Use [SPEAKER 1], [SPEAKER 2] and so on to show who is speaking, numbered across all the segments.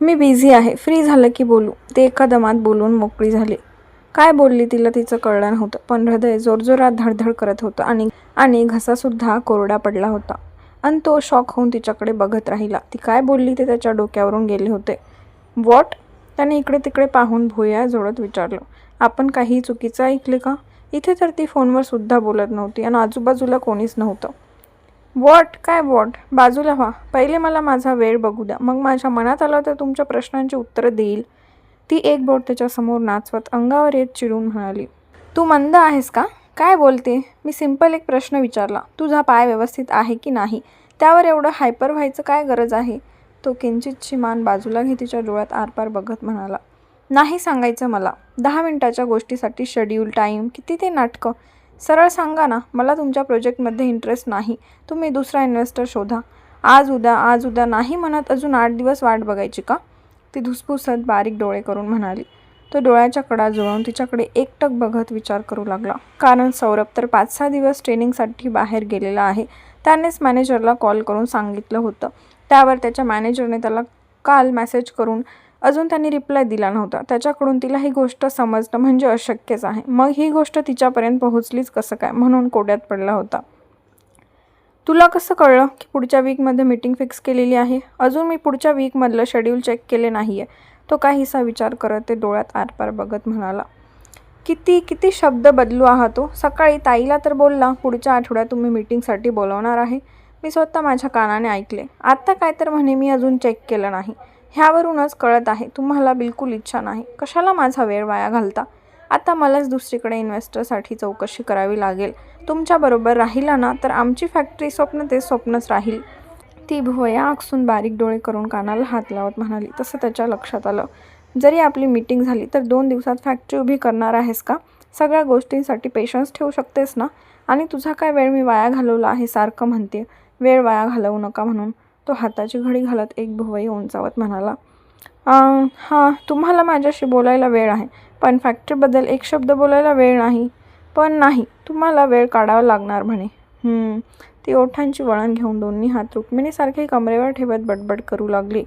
[SPEAKER 1] मी busy आहे. Free झालं की बोलू. ते एका दमात बोलून मोकळी झाली. काय बोलली तिला तिचं कळलं नव्हतं. पण हृदय जोरजोरात धडधड करत होतं आणि आणि घसासुद्धा कोरडा पडला होता. आणि तो शॉक होऊन तिच्याकडे बघत राहिला. ती काय बोलली ते त्याच्या डोक्यावरून गेले होते. वॉट? त्याने इकडे तिकडे पाहून भुया जोडत विचारलं. आपण काही चुकीचं ऐकले का? इथे तर ती फोनवर सुद्धा बोलत नव्हती आणि आजूबाजूला कोणीच नव्हतं. वॉट? काय वॉट? बाजूला व्हा. पहिले मला माझा वेळ बघू द्या. मग माझ्या मनात आलं तर तुमच्या प्रश्नांची उत्तरं देईल. ती एक बोट त्याच्यासमोर नाचवत अंगावर येत चिडून म्हणाली तू मंद आहेस का? काय बोलते? मी सिंपल एक प्रश्न विचारला. तुझा पाय व्यवस्थित आहे की नाही? त्यावर एवढं हायपर व्हायचं काय गरज आहे? तो किंचितची मान बाजूला घे तिच्या डोळ्यात आरपार बघत म्हणाला नाही सांगायचं मला. दहा मिनटाच्या गोष्टीसाठी शेड्यूल टाईम किती ते नाटकं. सरळ सांगा ना मला तुमच्या प्रोजेक्टमध्ये इंटरेस्ट नाही. तुम्ही दुसरा इन्व्हेस्टर शोधा. आज उद्या आज उद्या नाही म्हणत अजून आठ दिवस वाट बघायची का? ती धुसफुसत बारीक डोळे करून म्हणाली. तो डोळ्याच्या कडा जुळवून तिच्याकडे एकटक बघत विचार करू लागला. कारण सौरभ तर पाच सहा दिवस ट्रेनिंगसाठी बाहेर गेलेला आहे. त्यानेच मॅनेजरला कॉल करून सांगितलं होतं. त्यावर त्याच्या मॅनेजरने त्याला काल मॅसेज करून अजून त्यांनी रिप्लाय दिला नव्हता. त्याच्याकडून तिला ही गोष्ट समजणं म्हणजे अशक्यच आहे. मग ही गोष्ट तिच्यापर्यंत पोहोचलीच कसं काय? म्हणून कोड्यात पडला होता. तुला कसं कळलं की पुढच्या वीकमध्ये मीटिंग फिक्स केलेली आहे? अजून मी पुढच्या वीकमधलं शेड्यूल चेक केले नाही आहे तो काहीसा विचार करत ते डोळ्यात आरपार बघत म्हणाला किती किती शब्द बदलू आहात तो? सकाळी ताईला तर बोलला पुढच्या आठवड्यात तुम्ही मीटिंगसाठी बोलवणार आहे. मी स्वतः माझ्या कानाने ऐकले. आत्ता काय तर म्हणे मी अजून चेक केलं नाही. ह्यावरूनच कळत आहे तुम्हाला बिलकुल इच्छा नाही. कशाला माझा वेळ वाया घालता? आता मलाच दुसरीकडे इन्व्हेस्टरसाठी चौकशी करावी लागेल. तुमच्याबरोबर राहिला ना तर आमची फॅक्टरी स्वप्न ते स्वप्नच राहील. ती भुवया आकसून बारीक डोळे करून कानाला हात लावत म्हणाली तसं त्याच्या लक्षात आलं. जरी आपली मीटिंग झाली तर दोन दिवसात फॅक्टरी उभी करणार आहेस का? सगळ्या गोष्टींसाठी पेशन्स ठेवू शकतेस ना? आणि तुझा काय वेळ मी वाया घालवला आहे सारखं म्हणते. वेळ वाया घालवू नका म्हणून. तो हाताची घडी घालत एक भुवई उंचावत म्हणाला हां तुम्हाला माझ्याशी बोलायला वेळ आहे. पण फॅक्टरीबद्दल एक शब्द बोलायला वेळ नाही. पण नाही तुम्हाला वेळ काढावा लागणार म्हणे. ती ओठांची वळण घेऊन दोन्ही हात रुक्मिणीसारखे कमरेवर ठेवत बडबड करू लागली.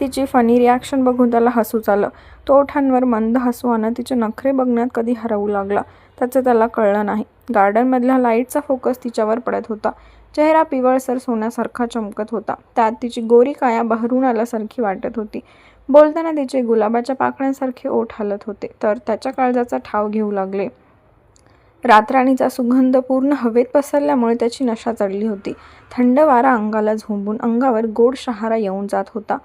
[SPEAKER 1] तिची फनी रिॲक्शन बघून त्याला हसूच आलं. तो ओठांवर मंद हसू आणं तिचे नखरे बघण्यात कधी हरवू लागला. त्याचं त्याला कळलं नाही. गार्डनमधल्या लाईटचा फोकस तिच्यावर पडत होता. चेहरा पिवळसर सोन्यासारखा चमकत होता. त्यात तिची गोरी काया बहरून आल्यासारखी वाटत होती. बोलताना तिचे गुलाबाच्या पाकळ्यांसारखे ओठ हलत होते. तर त्याच्या काळजाचा ठाव घेऊ लागले. रातराणीचा सुगंध पूर्ण हवेत पसरल्यामुळे त्याची नशा चढली होती. थंड वारा अंगाला झोंबून अंगावर गोड शहारा येऊन जात होता.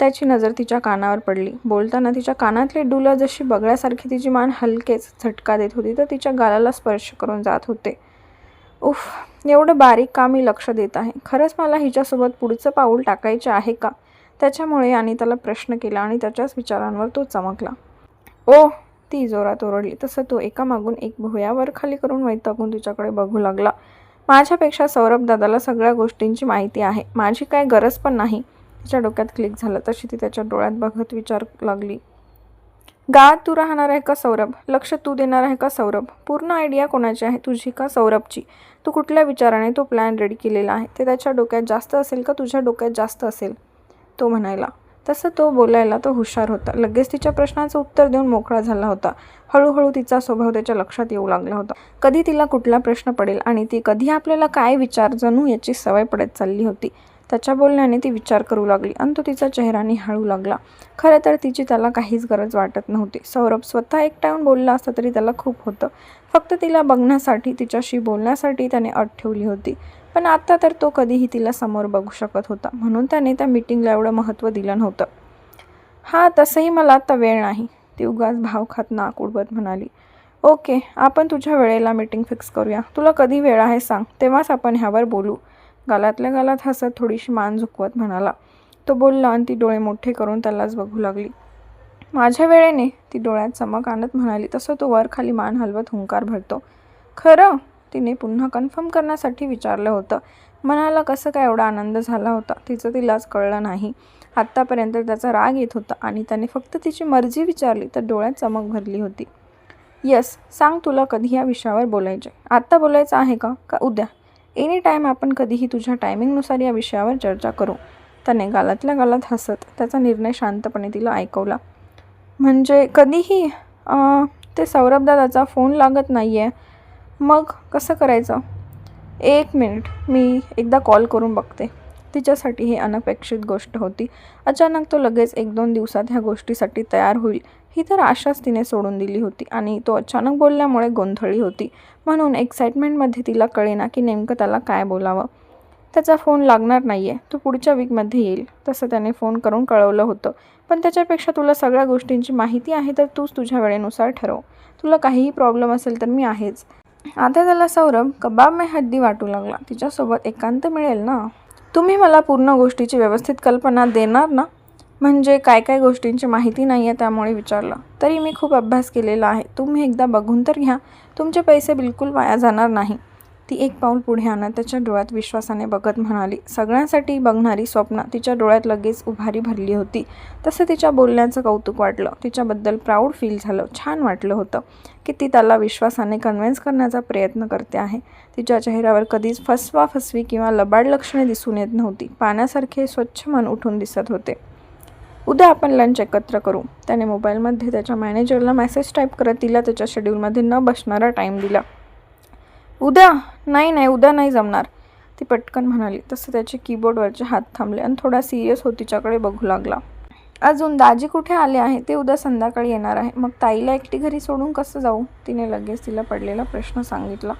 [SPEAKER 1] त्याची नजर तिच्या कानावर पडली. बोलताना तिच्या कानातले डुलं जशी बगळ्यासारखी तिची मान हलकेच झटका देत होती तर तिच्या गालाला स्पर्श करून जात होते. उफ एवढं बारीक का मी लक्ष देत आहे? खरंच मला हिच्यासोबत पुढचं पाऊल टाकायचं आहे का? त्याच्यामुळे आणि त्याला प्रश्न केला आणि त्याच्याच विचारांवर तो चमकला. ओ ती जोरात ओरडली. तसं तो एकामागून एक भुयावर खाली करून वैतागून तिच्याकडे बघू लागला. माझ्यापेक्षा सौरभ दादाला सगळ्या गोष्टींची माहिती आहे. माझी काय गरज पण नाही. तिच्या डोक्यात क्लिक झालं तशी ती त्याच्या डोळ्यात बघत विचार लागली. गावात तू राहणार आहे का सौरभ? लक्ष तू देणार आहे का सौरभ? पूर्ण आयडिया कोणाची आहे तुझी का सौरभची? तू कुठल्या विचाराने तो प्लॅन रेडी केलेला आहे? ते त्याच्या डोक्यात जास्त असेल का तुझ्या डोक्यात जास्त असेल? तो म्हणायला. तसं तो बोलायला तो हुशार होता. लगेच तिच्या प्रश्नाचं उत्तर देऊन मोकळा झाला होता. हळूहळू तिचा स्वभाव त्याच्या लक्षात येऊ लागला होता. कधी तिला कुठला प्रश्न पडेल आणि ती कधी आपल्याला काय विचार जणू याची सवय पडत चालली होती? त्याच्या बोलण्याने ती विचार करू लागली आणि तो तिचा चेहरा निहाळू लागला. खरं तर तिची त्याला काहीच गरज वाटत नव्हती. सौरभ स्वतः एकटावून बोलला असता तरी त्याला खूप होतं. फक्त तिला बघण्यासाठी तिच्याशी बोलण्यासाठी त्याने अट ठेवली होती. पण आता तर तो कधीही तिला समोर बघू शकत होता. म्हणून त्याने त्या मीटिंगला एवढं महत्त्व दिलं नव्हतं. हां तसंही मला आता वेळ नाही ती उगाच भाव खात नाक उडवत म्हणाली. ओके आपण तुझ्या वेळेला मीटिंग फिक्स करूया. तुला कधी वेळ आहे सांग तेव्हाच आपण ह्यावर बोलू. गालातल्या गालात हसत थोडीशी मान झुकवत म्हणाला. तो बोलला आणि ती डोळे मोठे करून त्यालाच बघू लागली. माझ्या वेळेने ती डोळ्यात चमक आणत म्हणाली तसं तो वर खाली मान हलवत हुंकार भरतो. खरं? तिने पुन्हा कन्फर्म करण्यासाठी विचारलं होतं. मनाला कसं काय एवढा आनंद झाला होता तिचं तिलाच कळलं नाही. आत्तापर्यंत त्याचा राग येत होता आणि त्याने फक्त तिची मर्जी विचारली तर डोळ्यात चमक भरली होती. यस सांग तुला कधी या विषयावर बोलायचे आत्ता बोलायचं आहे का? का उद्या? एनी टाईम आपण कधीही तुझ्या टायमिंगनुसार या विषयावर चर्चा करू. त्याने गालातल्या गालात हसत त्याचा निर्णय शांतपणे तिला ऐकवला. म्हणजे कधीही ते सौरभदादाचा फोन लागत नाही आहे मग कसं करायचं? एक मिनिट मी एकदा कॉल करून बघते. तिच्यासाठी ही अनपेक्षित गोष्ट होती. अचानक तो लगेच एक दोन दिवसात ह्या गोष्टीसाठी तयार होईल ही तर आशाच तिने सोडून दिली होती आणि तो अचानक बोलल्यामुळे गोंधळी होती. म्हणून एक्साइटमेंटमध्ये तिला कळेना की नेमकं त्याला काय बोलावं. त्याचा फोन लागणार नाही आहे तो पुढच्या वीकमध्ये येईल तसं त्याने फोन करून कळवलं होतं. पण त्याच्यापेक्षा तुला सगळ्या गोष्टींची माहिती आहे तर तूच तुझ्या वेळेनुसार ठरव. तुला काहीही प्रॉब्लेम असेल तर मी आहेच. आता त्याला सौरभ कबाब में हद्दी वाटू लागला. तिच्यासोबत एकांत मिळेल ना? तुम्ही मला पूर्ण गोष्टीची व्यवस्थित कल्पना देणार ना? म्हणजे काय काय गोष्टींची माहिती नाही आहे त्यामुळे विचारलं. तरी मी खूप अभ्यास केलेला आहे. तुम्ही एकदा बघून तर घ्या. तुमचे पैसे बिलकुल वाया जाणार नाही. ती एक पाऊल पुढे आणत त्याच्या डोळ्यात विश्वासाने बघत म्हणाली सगळ्यांसाठी बघणारी स्वप्न तिच्या डोळ्यात लगेच उभारी भरली होती तसं तिच्या बोलण्याचं कौतुक वाटलं. तिच्याबद्दल प्राऊड फील झालं. छान वाटलं होतं की ती त्याला विश्वासाने कन्व्हिन्स करण्याचा प्रयत्न करते आहे. तिच्या चेहऱ्यावर कधीच फसवा फसवी किंवा लबाड लक्षणे दिसून येत नव्हती. पाण्यासारखे स्वच्छ मन उठून दिसत होते. उद्या आपण लंच एकत्र करू त्याने मोबाईलमध्ये त्याच्या मॅनेजरला मेसेज टाईप करत तिला त्याच्या शेड्यूलमध्ये न बसणारा टाईम दिला. उद्या? नाही नाही उद्या नाही जमणार. ती पटकन म्हणाली. तसं त्याचे कीबोर्डवरचे हात थांबले आणि थोडा सिरियस हो तिच्याकडे बघू लागला. अजून दाजी कुठे आले आहे? ते उद्या संध्याकाळी येणार आहे. मग ताईला एकटी घरी सोडून कसं जाऊ? तिने लगेच तिला पडलेला प्रश्न सांगितला.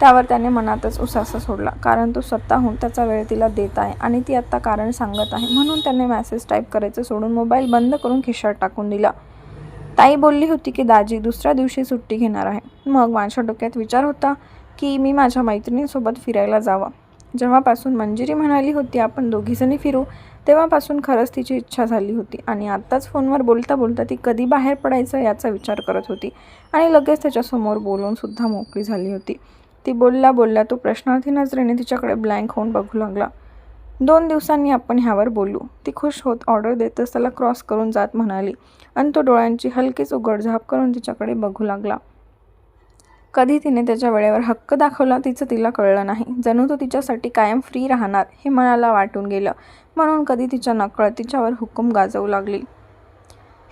[SPEAKER 1] त्यावर त्याने मनातच उसासा सोडला कारण तो स्वतःहून त्याचा वेळ तिला देत आहे आणि ती आत्ता कारण सांगत आहे. म्हणून त्याने मॅसेज टाईप करायचं सोडून मोबाईल बंद करून खिशात टाकून दिला. ताई बोलली होती की दाजी दुसऱ्या दिवशी सुट्टी घेणार आहे. मग माझ्या डोक्यात विचार होता की मी माझ्या मैत्रिणींसोबत फिरायला जावा. जेव्हापासून मंजिरी म्हणाली होती आपण दोघीजणी फिरू तेव्हापासून खरंच तिची इच्छा झाली होती. आणि आत्ताच फोनवर बोलता बोलता ती कधी बाहेर पडायचं याचा विचार करत होती. आणि लगेच त्याच्यासमोर बोलूनसुद्धा मोकळी झाली होती. ती बोलला बोलला तो प्रश्नार्थी नजरेने तिच्याकडे ब्लँक होऊन बघू लागला. दोन दिवसांनी आपण ह्यावर बोलू ती खुश होत ऑर्डर देतच त्याला क्रॉस करून जात म्हणाली. आणि तो डोळ्यांची हलकीच उघडझाप करून तिच्याकडे बघू लागला. कधी तिने त्याच्या वेळेवर हक्क दाखवला तिचं तिला कळलं नाही. जणू तो तिच्यासाठी कायम फ्री राहणार हे मनाला वाटून गेलं. म्हणून कधी तिच्या नकळत तिच्यावर हुकूम गाजवू लागली.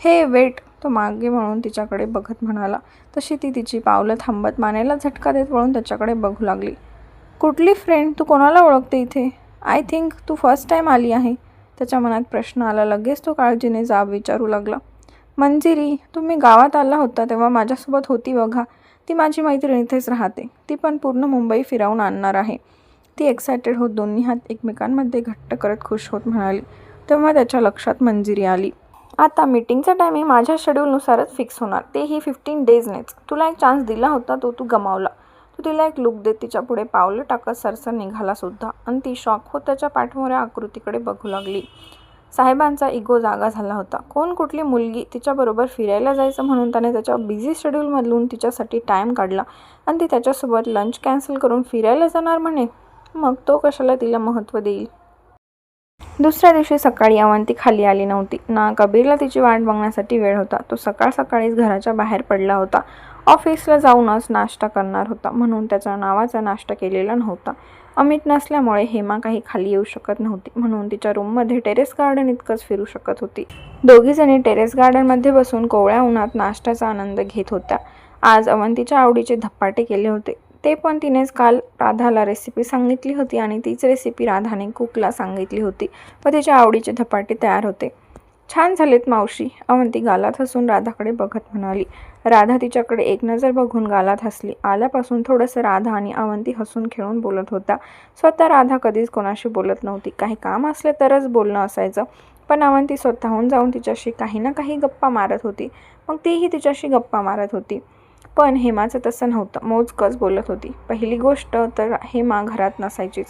[SPEAKER 1] हे वेट तो मागे म्हणून तिच्याकडे बघत म्हणाला. तशी ती तिची पावलं थांबत मानेला झटका देत वळून त्याच्याकडे बघू लागली. कुठली फ्रेंड तू कोणाला ओळखते इथे? आय थिंक तू फर्स्ट टाईम आली आहे. त्याच्या मनात प्रश्न आला. लगेच तो काळजीने जाब विचारू लागला. मंजिरी तुम्ही गावात आला होता तेव्हा माझ्यासोबत होती बघा. ती माझी मैत्रीण इथेच राहते. ती पण पूर्ण मुंबई फिरवून आणणार आहे. ती एक्सायटेड होत दोन्ही हात एकमेकांमध्ये घट्ट करत खुश होत म्हणाली. तेव्हा त्याच्या लक्षात मंजिरी आली. आता मीटिंगचा टायमिंग माझ्या शेड्यूलनुसारच फिक्स होणार. तेही फिफ्टीन डेजनेच तुला एक चान्स दिला होता तो तू गमावला. तू तिला एक लुक देत तिच्या पुढे पावलं टाकत सरसर निघाला सुद्धा. आणि ती शॉक होत त्याच्या पाठमोऱ्या आकृतीकडे बघू लागली. साहेबांचा इगो जागा झाला होता. कोण कुठली मुलगी तिच्याबरोबर फिरायला जायचं म्हणून त्याने त्याच्या बिझी शेड्यूलमधून तिच्यासाठी टाईम काढला आणि ती त्याच्यासोबत लंच कॅन्सल करून फिरायला जाणार म्हणे. मग तो कशाला तिला महत्त्व देईल? दुसऱ्या दिवशी सकाळी अवंती खाली आली नव्हती. ना कबीरला तिची वाट बघण्यासाठी वेळ होता. तो सकाळ सकाळीच घराच्या बाहेर पडला होता. ऑफिसला जाऊनच नाश्ता करणार होता म्हणून त्याचा नावाचा नाश्ता केलेला नव्हता. अमित नसल्यामुळे हेमा काही खाली येऊ शकत नव्हती. म्हणून तिच्या रूममध्ये टेरेस गार्डन इतकंच फिरू शकत होती. दोघीजणी टेरेस गार्डनमध्ये बसून कोवळ्या उन्हात नाश्त्याचा आनंद घेत होत्या. आज अवंतीच्या आवडीचे धप्पाटे केले होते. ते पण तिनेच काल राधाला रेसिपी सांगितली होती आणि तीच रेसिपी राधाने कुकला सांगितली होती. व तिच्या आवडीचे धपाटे तयार होते. छान झालेत मावशी अवंती गालात हसून राधाकडे बघत म्हणाली. राधा तिच्याकडे एक नजर बघून गालात हसली. आल्यापासून थोडंसं राधा आणि अवंती हसून खेळून बोलत होता. स्वतः राधा कधीच कोणाशी बोलत नव्हती. काही काम असले तरच बोलणं असायचं. पण अवंती स्वतःहून जाऊन तिच्याशी काही ना काही गप्पा मारत होती. मग तीही तिच्याशी गप्पा मारत होती. पण हेमाचं तसं नव्हतं. मोजकच बोलत होती. पहिली गोष्ट तर हेमा घरात नसायचीच.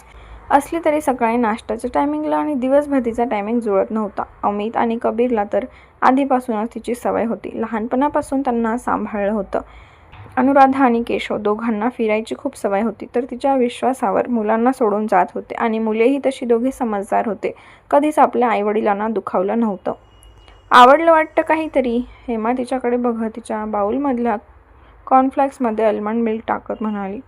[SPEAKER 1] असली तरी सकाळी नाश्त्याच्या टायमिंगला आणि दिवसभरतीचा टायमिंग जुळत नव्हता. अमित आणि कबीरला तर आधीपासूनच तिची सवय होती. लहानपणापासून त्यांना सांभाळलं होतं. अनुराधा आणि केशव दोघांना फिरायची खूप सवय होती तर तिच्या विश्वासावर मुलांना सोडून जात होते आणि मुलेही तशी दोघे समजदार होते. कधीच आपल्या आईवडिलांना दुखावलं नव्हतं. आवडलं वाटतं काहीतरी? हेमा तिच्याकडे बघत तिच्या बाऊलमधल्या कॉर्नफ्लॅक्समध्ये अल्मंड मिल्क टाकत म्हणाली.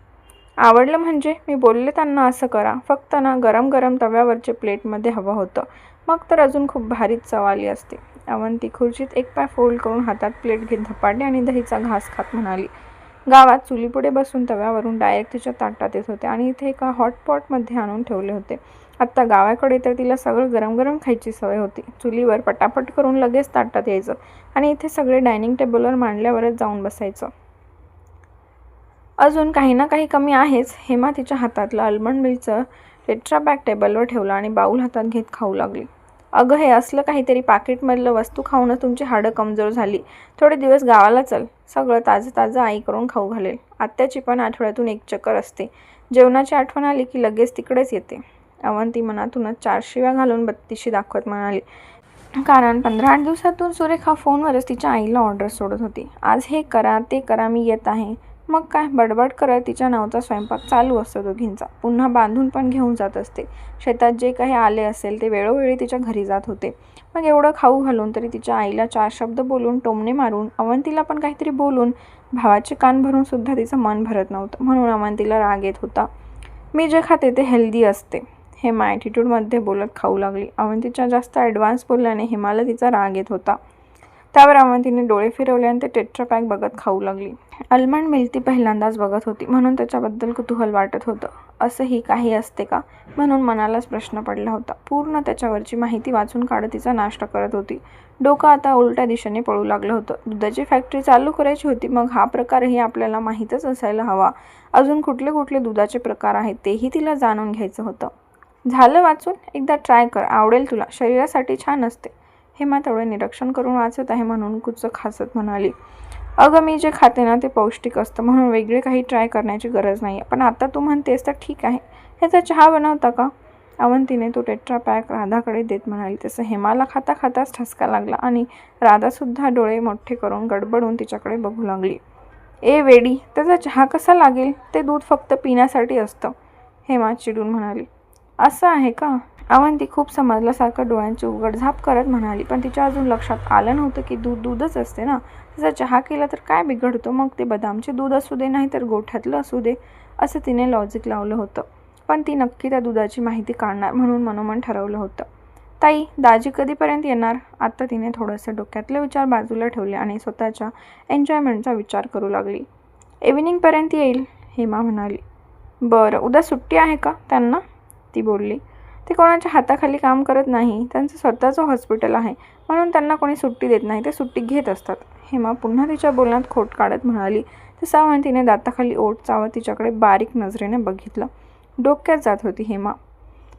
[SPEAKER 1] आवडलं म्हणजे मी बोलले त्यांना असं करा. फक्त ना गरम गरम तव्यावरचे प्लेटमध्ये हवं होतं. मग तर अजून खूप भारीच चव आली असते. अवंती खुर्चीत एक पाय फोल्ड करून हातात प्लेट घेत धपाटे आणि दहीचा घास खात म्हणाली. गावात चुलीपुढे बसून तव्यावरून डायरेक्ट तिच्या ताटात येत होते आणि इथे एका हॉटपॉटमध्ये आणून ठेवले होते. आत्ता गावाकडे तर तिला सगळं गरम गरम खायची सवय होती. चुलीवर पटापट करून लगेच ताटात यायचं आणि इथे सगळे डायनिंग टेबलवर मांडल्यावरच जाऊन बसायचं. अजून काही ना काही कमी आहेच. हेमा तिच्या हातातलं अल्मंड मिलचं टेट्रा बॅग टेबलवर ठेवलं आणि बाऊल हातात घेत खाऊ लागली. अगं हे असलं काहीतरी पाकिटमधलं वस्तू खाऊनच तुमची हाडं कमजोर झाली. थोडे दिवस गावाला चल. सगळं ताजं ताजं आई करून खाऊ घालेल. आत्याची पण आठवड्यातून एक चक्कर असते. जेवणाची आठवण आली की लगेच तिकडेच येते. अवंती मनातूनच चार शिव्या घालून बत्तीशी दाखवत म्हणाली. कारण पंधरा आठ दिवसातून सुरेखा फोनवरच तिच्या आईला ऑर्डर सोडत होती. आज हे करा ते करा मी येत आहे. मग काय बडबड करत तिच्या नावचा स्वयंपाक चालू असतो दोघींचा. पुन्हा बांधून पण घेऊन जात असते. शेतात जे काही आले असेल ते वेळोवेळी तिच्या घरी जात होते. मग एवढं खाऊ घालून तरी तिच्या आईला चार शब्द बोलून टोमणे मारून अवंतीला पण काहीतरी बोलून भावाचे कान भरून सुद्धा तिचं मन भरत नव्हतं. म्हणून अवंतीला राग येत होता. मी जे खाते ते हेल्दी असते. हेमा ॲटिट्यूडमध्ये बोलत खाऊ लागली. अवंतीच्या जास्त ॲडव्हान्स बोलल्याने हेमाला तिचा राग येत होता. त्यावर अवंतीने डोळे फिरवले आणि ते टेट्रा पॅक बघत खाऊ लागली. अल्मंड मिल्क ती पहिल्यांदाच बघत होती. म्हणून त्याच्याबद्दल कुतूहल वाटत होतं. असंही काही असते का? म्हणून मनालाच प्रश्न पडला होता. पूर्ण त्याच्यावरची माहिती वाचून काढत तिचा नाश्ता करत होती. डोकं आता उलट्या दिशेने पळू लागलं होतं. दुधाची फॅक्टरी चालू करायची होती. मग हा प्रकारही आपल्याला माहीतच असायला हवा. अजून कुठले कुठले दुधाचे प्रकार आहेत तेही तिला जाणून घ्यायचं होतं. झालं वाचून? एकदा ट्राय कर. आवडेल तुला. शरीरासाठी छान असते. हेमा तेवढे निरीक्षण करून वाचत आहे म्हणून कुच खासत म्हणाली. अगं मी जे खाते ना ते पौष्टिक असतं. म्हणून वेगळे काही ट्राय करण्याची गरज नाही आहे पण आता तू म्हणतेस तर ठीक आहे. ह्याचा चहा बनवता का? अवंतीने तो टेट्रा पॅक राधाकडे देत म्हणाली. तसं हेमाला खाता खाताच ठसका लागला आणि राधासुद्धा डोळे मोठे करून गडबडून तिच्याकडे बघू लागली. ए वेडी त्याचा चहा कसा लागेल? ते दूध फक्त पिण्यासाठी असतं हेमा चिडून म्हणाली. असं आहे का? अवंती खूप समजल्यासारखं डोळ्यांची उघड झाप करत म्हणाली. पण तिच्या अजून लक्षात आलं नव्हतं की दूध दूधच असते ना? तिचा चहा केला तर काय बिघडतो? मग ते बदामचे दूध असू दे नाही तर गोठ्यातलं असू दे असं तिने लॉजिक लावलं होतं. पण ती नक्की त्या दुधाची माहिती काढणार म्हणून मनोमन ठरवलं होतं. ताई दाजी कधीपर्यंत येणार? आता तिने थोडंसं डोक्यातले विचार बाजूला ठेवले आणि स्वतःच्या एन्जॉयमेंटचा विचार करू लागली. इव्हिनिंगपर्यंत येईल हेमा म्हणाली. बरं उद्या सुट्टी आहे का त्यांना? ती बोलली ते कोणाच्या हाताखाली काम करत नाही. त्यांचं स्वतःचं हॉस्पिटल आहे. म्हणून त्यांना कोणी सुट्टी देत नाही. ते सुट्टी घेत असतात. हेमा पुन्हा तिच्या बोलण्यात खोट काढत म्हणाली. तसा म्हणून तिने दाताखाली ओठ चावत तिच्याकडे बारीक नजरेने बघितलं. डोक्यात जात होती हेमा.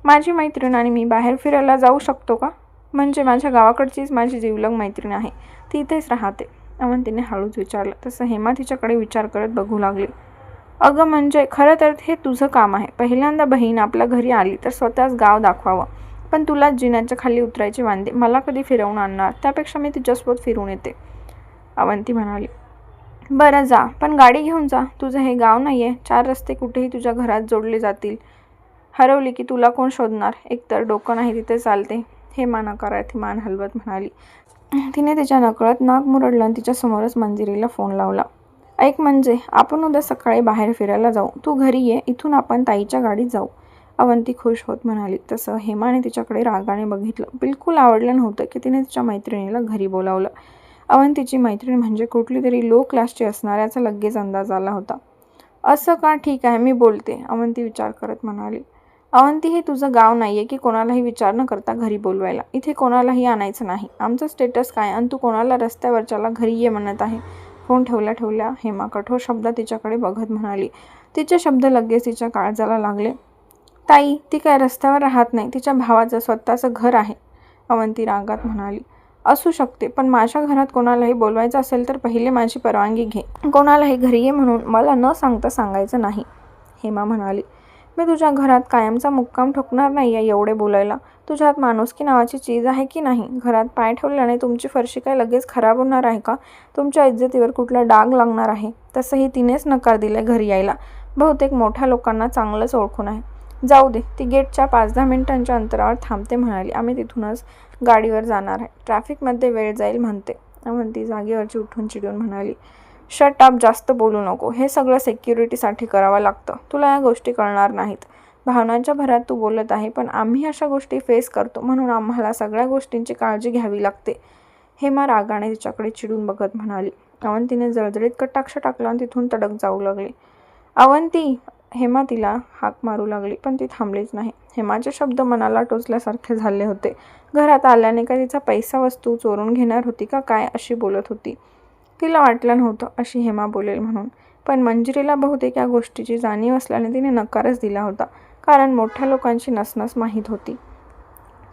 [SPEAKER 1] माझी मैत्रीण आणि मी बाहेर फिरायला जाऊ शकतो का? म्हणजे माझ्या गावाकडचीच माझी जीवलग मैत्रीण आहे. ती इथेच राहते. अवंतीने हळूच विचारलं. तसं हेमा तिच्याकडे विचार करत बघू लागली. अगं म्हणजे खरं तर हे तुझं काम आहे. पहिल्यांदा बहीण आपल्या घरी आली तर स्वतःच गाव दाखवावं. पण तुला जिन्याच्या खाली उतरायचे वांदे मला कधी फिरवून आणणार? त्यापेक्षा मी तिच्यासोबत फिरून येते. अवंती म्हणाली. बरं जा पण गाडी घेऊन जा. तुझं हे गाव नाही आहे चार रस्ते कुठेही तुझ्या घरात जोडले जातील. हरवली की तुला कोण शोधणार? एकतर डोकं नाही तिथे चालते. हे मान ती मान हलवत म्हणाली. तिने तिच्या नकळत नाक मुरडलं आणि तिच्यासमोरच मंजिरीला फोन लावला. ऐक म्हणजे आपण उद्या सकाळी बाहेर फिरायला जाऊ. तू घरी ये इथून आपण ताईच्या गाडीत जाऊ. अवंती खुश होत म्हणाली. तसं हेमाने तिच्याकडे रागाने बघितलं. बिलकुल आवडलं नव्हतं की तिने तिच्या मैत्रिणीला घरी बोलावलं. अवंतीची मैत्रीण म्हणजे कुठली तरी लो क्लासची असणाऱ्याचा लगेच अंदाज आला होता. असं का? ठीक आहे मी बोलते अवंती विचार करत म्हणाली. अवंती हे तुझं गाव नाही आहे की कोणालाही विचार न करता घरी बोलवायला. इथे कोणालाही आणायचं नाही. आमचं स्टेटस काय? आणि तू कोणाला रस्त्यावरच्याला घरी ये म्हणत आहे? फोन ठेवल्या ठेवल्या हेमा कठोर शब्द तिच्याकडे बघत म्हणाली तिचे शब्द लगेच तिच्या काळजाला लागले. ताई ती काय रस्त्यावर राहत नाही. तिच्या भावाचं स्वतःचं घर आहे अवंती रागात म्हणाली. असू शकते पण माझ्या घरात कोणालाही बोलवायचं असेल तर पहिले माझी परवानगी घे. कोणालाही घरी ये म्हणून मला न सांगता सांगायचं नाही हेमा म्हणाली. मी तुझ्या घरात कायमचा मुक्काम ठोकणार नाही आहे एवढे बोलायला. तुझ्यात माणुसकी नावाची चीज आहे की नाही? घरात पाय ठेवल्याने तुमची फरशी काय लगेच खराब होणार आहे का? तुमच्या इज्जतीवर कुठला डाग लागणार आहे? तसंही तिनेच नकार दिलाय घरी यायला. बहुतेक मोठ्या लोकांना चांगलंच ओळखून आहे. जाऊ दे ती गेटच्या पाच दहा मिनिटांच्या अंतरावर थांबते म्हणाली. आम्ही तिथूनच गाडीवर जाणार आहे. ट्रॅफिकमध्ये वेळ जाईल म्हणते. म्हणती जागेवरची उठून चिडून म्हणाली शट अप जास्त बोलू नको. हे सगळं सेक्युरिटीसाठी करावं लागतं. तुला या गोष्टी कळणार नाहीत. भावनांच्या भरात तू बोलत आहे पण आम्ही अशा गोष्टी फेस करतो म्हणून आम्हाला सगळ्या गोष्टींची काळजी घ्यावी लागते. हेमा रागाने तिच्याकडे चिडून बघत म्हणाली. अवंतीने जळजळीत कटाक्ष टाकला आणि तिथून तडक जाऊ लागली. अवंती! हेमा तिला हाक मारू लागली पण ती थांबलीच नाही. हेमाचे शब्द मनाला टोचल्यासारखे झाले होते. घरात आल्याने का तिचा पैसा वस्तू चोरून घेणार होती का काय अशी बोलत होती. तिला वाटलं नव्हतं अशी हेमा बोलेल म्हणून पण मंजिरीला बहुतेक या गोष्टीची जाणीव असल्याने तिने नकारच दिला होता. कारण मोठ्या लोकांची नसनस माहीत होती.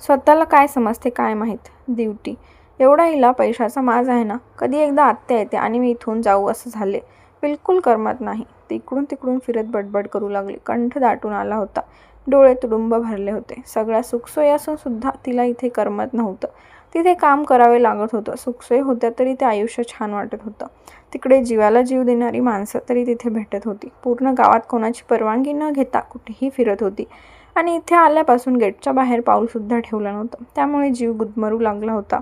[SPEAKER 1] स्वतःला काय समजते काय माहीत? दिवटी एवढा हिला पैशाचा माज आहे ना कधी एकदा आत्या येते आणि मी इथून जाऊ असं झाले. बिलकुल करमत नाही. तिकडून तिकडून फिरत बडबड करू लागली. कंठ दाटून आला होता. डोळे तुडुंब भरले होते. सगळ्या सुखसोयी असून सुद्धा तिला इथे करमत नव्हतं. तिथे काम करावे लागत होतं. सुखसोयी होत्या तरी ते आयुष्य छान वाटत होतं. तिकडे जीवाला जीव देणारी माणसं तरी तिथे भेटत होती. पूर्ण गावात कोणाची परवानगी न घेता कुठेही फिरत होती. आणि इथे आल्यापासून गेटच्या बाहेर पाऊलसुद्धा ठेवलं नव्हतं. त्यामुळे जीव गुदमरू लागला होता.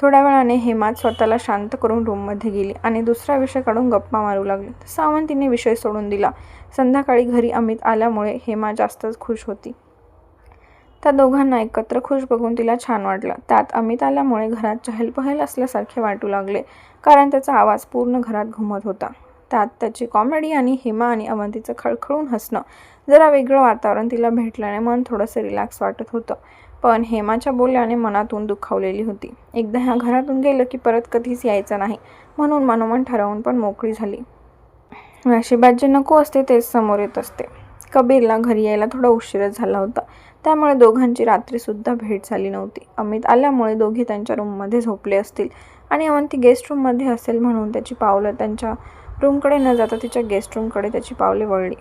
[SPEAKER 1] थोड्या वेळाने हेमात स्वतःला शांत करून रूममध्ये गेली आणि दुसरा विषय काढून गप्पा मारू लागली. सावंतीने विषय सोडून दिला. संध्याकाळी घरी अमित आल्यामुळे हेमा जास्तच खुश होती. त्या दोघांना एकत्र खुश बघून तिला छान वाटलं. त्यात अमित आल्यामुळे घरात चहलपहल असल्यासारखे वाटू लागले कारण त्याचा आवाज पूर्ण घरात घुमत होता. त्यात त्याची कॉमेडी आणि हेमा आणि अवंतीचं खळखळून हसणं जरा वेगळं वातावरण तिला भेटल्याने मन थोडंसं रिलॅक्स वाटत होतं. पण हेमाच्या बोलल्याने मनातून दुखावलेली होती. एकदा ह्या घरातून गेलं की परत कधीच यायचं नाही म्हणून मनोमन ठरवून पण मोकळी झाली. नशिबात जे नको असते तेच समोर येत असते. कबीरला घरी यायला थोडा उशीरच झाला होता. त्यामुळे दोघांची रात्रीसुद्धा भेट झाली नव्हती. अमित आल्यामुळे दोघे त्यांच्या रूममध्ये झोपले असतील. आणि अवंती गेस्ट रूममध्ये असेल म्हणून त्याची पावलं त्यांच्या रूमकडे न जाता तिच्या गेस्ट रूमकडे त्याची पावले वळली.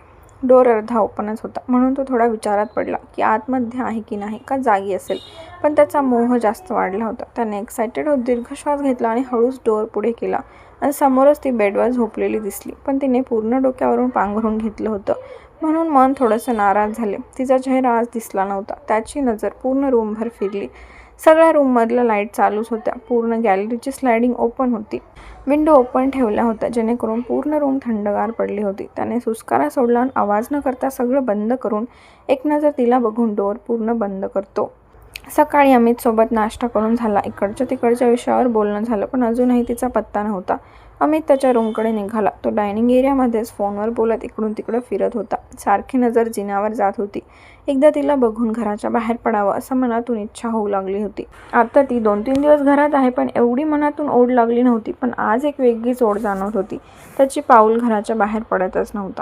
[SPEAKER 1] डोर अर्धा ओपनच होता. म्हणून तो थोडा विचारात पडला की आतमध्ये आहे की नाही का जागी असेल. पण त्याचा मोह जास्त वाढला होता. त्याने एक्सायटेड होत दीर्घ श्वास घेतला आणि हळूच डोअर पुढे केला. आणि समोरच ती बेडवर झोपलेली दिसली. पण तिने पूर्ण डोक्यावरून पांघरून घेतलं होतं. म्हणून मन थोडंसं नाराज झाले. तिचा चेहरा आज दिसला नव्हता. त्याची नजर पूर्ण रूमभर फिरली. सगळ्या रूममधल्या लाइट चालूच होत्या. पूर्ण गॅलरीची स्लायडिंग ओपन होती. विंडो ओपन ठेवल्या होत्या जेणेकरून पूर्ण रूम थंडगार पडली होती. त्याने सुस्कारा सोडला आणि आवाज न करता सगळं बंद करून एक नजर तिला बघून डोअर पूर्ण बंद करतो. सकाळी अमित सोबत नाश्ता करून झाला. इकडच्या तिकडच्या विषयावर बोलणं झालं पण अजूनही तिचा पत्ता नव्हता. अमित त्याच्या रूमकडे निघाला. तो डायनिंग एरियामध्येच फोनवर बोलत इकडून तिकडं फिरत होता. सारखी नजर जिन्यावर जात होती. एकदा तिला बघून घराच्या बाहेर पडावं असं मनातून इच्छा होऊ लागली होती. आता ती दोन तीन दिवस घरात आहे पण एवढी मनातून ओढ लागली नव्हती पण आज एक वेगळीच ओढ जाणवत होती. त्याची पाऊल घराच्या बाहेर पडतच नव्हता.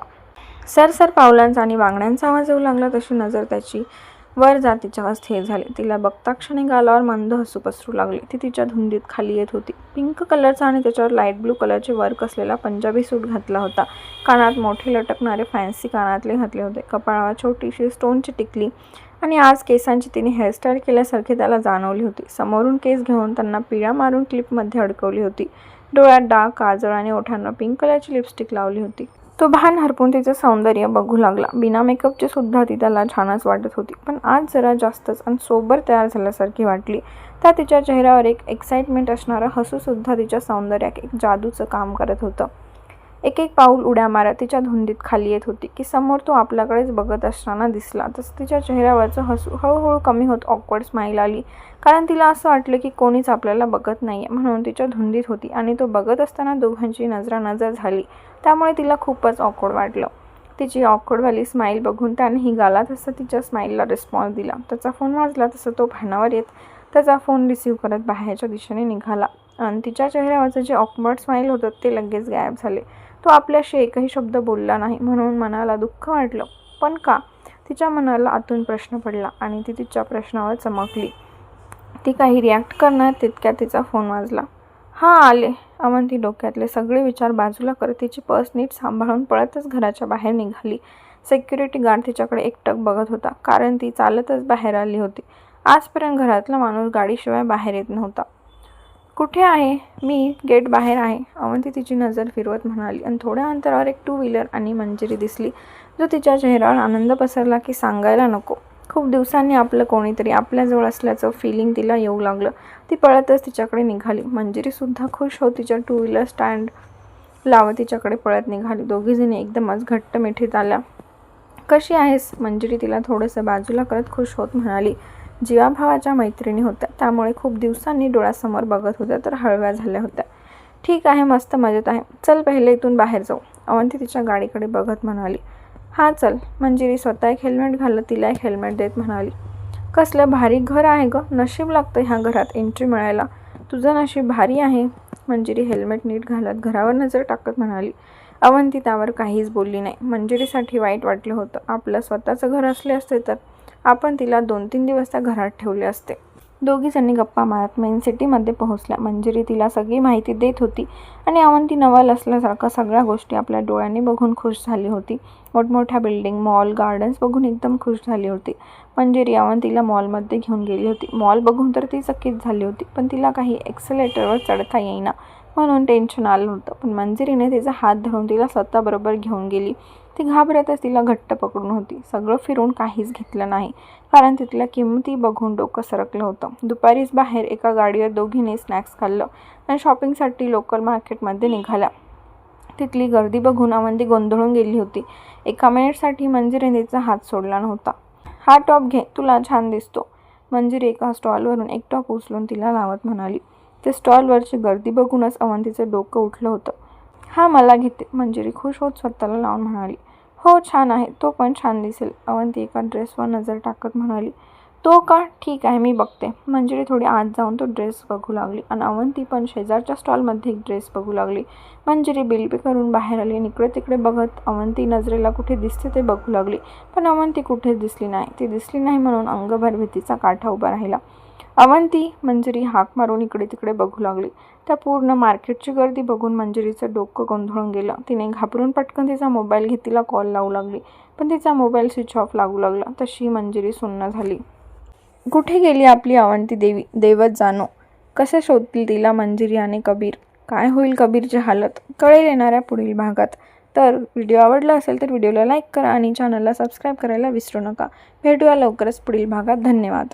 [SPEAKER 1] सर सर पावलांचा आणि वागण्यांचा आवाज येऊ लागला तशी नजर त्याची. वर जात तिच्यावर स्थिर झाले. तिला बघता क्षणी गालावर मंद हसू पसरू लागले. ती तिच्या धुंदीत खाली येत होती. पिंक कलरचा आणि त्याच्यावर लाइट ब्लू कलरचे वर्क असलेला पंजाबी सूट घातला होता. कानात मोठे लटकणारे फॅन्सी कानातले घातले होते. कपाळावर छोटीशी स्टोनची टिकली आणि आज केसांची तिने हेअरस्टाईल केल्यासारखी त्याला जाणवली होती. समोरून केस घेऊन त्यांना पिळा मारून क्लिपमध्ये अडकवली होती. डोळ्यात डाग काजळ आणि ओठांना पिंक कलरची लिपस्टिक लावली होती. तो भान हरपून तिचं सौंदर्य बघू लागला. बिना मेकअपची सुद्धा ती त्याला छानच वाटत होती. पण आज जरा जास्तच आणि सोबर तयार झाल्यासारखी वाटली. त्या तिच्या चेहऱ्यावर एक एक्साइटमेंट असणारं हसूसुद्धा तिच्या सौंदर्यात एक जादूचं काम करत होतं. एक एक पाऊल उड्या मारा तिच्या धुंदीत खाली येत होती की समोर तो आपल्याकडेच बघत असताना दिसला. तसं तिच्या चेहऱ्यावरचं हसू हळूहळू कमी होत ऑकवर्ड स्माईल आली. कारण तिला असं वाटलं की कोणीच आपल्याला बघत नाही आहे म्हणून तिच्या धुंदीत होती आणि तो बघत असताना दोघांची नजरानजर झाली. त्यामुळे तिला खूपच ऑकवर्ड वाटलं. तिची ऑकवर्डवाली स्माईल बघून त्यानेही गाला तसं तिच्या स्माईलला रिस्पॉन्स दिला. त्याचा फोन वाजला तसं तो भानावर येत त्याचा फोन रिसीव्ह करत बाहेरच्या दिशेने निघाला. आणि तिच्या चेहऱ्यावरचं जे ऑकवर्ड स्माईल होतं ते लगेच गायब झाले. तो आपल्याशी एकही शब्द बोलला नाही म्हणून मनाला दुःख वाटलं. पण का? तिच्या मनाला आतून प्रश्न पडला आणि ती तिच्या प्रश्नावर चमकली. ती काही रिॲक्ट करणार तितक्या तिचा फोन वाजला. हां आले. अवंती डोक्यातले सगळे विचार बाजूला करत तिची पर्स नीट सांभाळून पळतच घराच्या बाहेर निघाली. सेक्युरिटी गार्ड तिच्याकडे एकटक बघत होता कारण ती चालतच बाहेर आली होती. आजपर्यंत घरातला माणूस गाडीशिवाय बाहेर येत नव्हता. कुठे आहे? मी गेट बाहेर आहे. अवंती तिची नजर फिरवत म्हणाली. आणि थोड्या अंतरावर एक टू व्हीलर आणि मंजिरी दिसली. जो तिच्या चेहऱ्यावर आनंद पसरला की सांगायला नको. खूप दिवसांनी आपलं कोणीतरी आपल्याजवळ असल्याचं फिलिंग तिला येऊ लागलं. ती पळतच तिच्याकडे निघाली. मंजिरीसुद्धा खुश हो तिच्या टू व्हीलर स्टँड लावत तिच्याकडे पळत निघाली. दोघीजणी एकदमच घट्ट मिठीत आल्या. कशी आहेस? मंजिरी तिला थोडंसं बाजूला करत खुश होत म्हणाली. जीवाभावाच्या मैत्रिणी होत्या. त्यामुळे खूप दिवसांनी डोळ्यासमोर बघत होत्या तर हळव्या झाल्या होत्या. ठीक आहे मस्त मजेत आहे. चल पहिले इथून बाहेर जाऊ. अवंती तिच्या गाडीकडे बघत म्हणाली. हां चल. मंजिरी स्वतः एक हेल्मेट घालत तिला एक हेल्मेट देत म्हणाली. कसलं भारी घर आहे गं. नशीब लागतं ह्या घरात एंट्री मिळायला. तुझं नशीब भारी आहे. मंजिरी हेल्मेट नीट घालत घरावर नजर टाकत म्हणाली. अवंती त्यावर काहीच बोलली नाही. मंजिरीसाठी वाईट वाटलं होतं. आपलं स्वतःचं घर असले असते तर. आपण तिला दोन तीन दिवस त्या घरात ठेवले असते. दोघीजणी गप्पा मारत मेन सिटीमध्ये पोहोचल्या. मंजिरी तिला सगळी माहिती देत होती आणि अवंती नवल असल्यासारखं सगळ्या गोष्टी आपल्या डोळ्यांनी बघून खुश झाली होती. मोठमोठ्या बिल्डिंग मॉल गार्डन्स बघून एकदम खुश झाली होती. मंजिरी अवंतीला मॉलमध्ये घेऊन गेली होती. मॉल बघून तर ती चकित झाली होती पण तिला काही एक्सेलेटरवर चढता येईना. म्हणून टेन्शन आलं होतं पण मंजिरीने तिचा हात धरून तिला स्वतःबरोबर घेऊन गेली. ती घाबरतच तिला घट्ट पकडून होती. सगळं फिरून काहीच घेतलं नाही. कारण तिथल्या किंमती बघून डोकं सरकलं होतं. दुपारीच बाहेर एका गाडीवर दोघींनी स्नॅक्स खाल्लं आणि शॉपिंगसाठी लोकल मार्केटमध्ये निघाल्या. तिथली गर्दी बघून अवंती गोंधळून गेली होती. एका मिनिटसाठी मंजिरीने तिचा हात सोडला नव्हता. हा टॉप घे. तुला छान दिसतो. मंजिरी एका स्टॉलवरून एक टॉप उचलून तिला लावत म्हणाली. ते स्टॉलवरची गर्दी बघूनच अवंतीचं डोकं उठलं होतं. हा मला घेते. मंजिरी खुश होत स्वतःला लावून म्हणाली. हो छान आहे. तो पण छान दिसेल. अवंती एका ड्रेसवर नजर टाकत म्हणाली. तो का? ठीक आहे मी बघते. मंजिरी थोडी आत जाऊन तो ड्रेस बघू लागली आणि अवंती पण शेजारच्या स्टॉलमध्ये एक ड्रेस बघू लागली. मंजिरी बिल पे करून बाहेर आली. आणि इकडे तिकडे बघत अवंती नजरेला कुठे दिसते ते बघू लागली. पण अवंती कुठेच दिसली नाही? ती दिसली नाही म्हणून अंगभर भीतीचा काठा उभा राहिला. अवंती मंजिरी हाक मारून इकडे तिकडे बघू लागली. त्या पूर्ण मार्केटची गर्दी बघून मंजिरीचं डोकं गोंधळून गेलं. तिने घाबरून पटकन तिचा मोबाईल घेत तिला कॉल लावू लागली. पण तिचा मोबाईल स्विच ऑफ लागू लागला. तशी मंजिरी सुन्न झाली. कुठे गेली आपली अवंती देवी? देवत जाणो. कसे शोधतील तिला मंजिरी आणि कबीर? काय होईल कबीरची हालत? कळेल येणाऱ्या पुढील भागात. तर व्हिडिओ आवडला असेल तर व्हिडिओला लाईक करा आणि चॅनलला सबस्क्राईब करायला विसरू नका. भेटूया लवकरच पुढील भागात. धन्यवाद.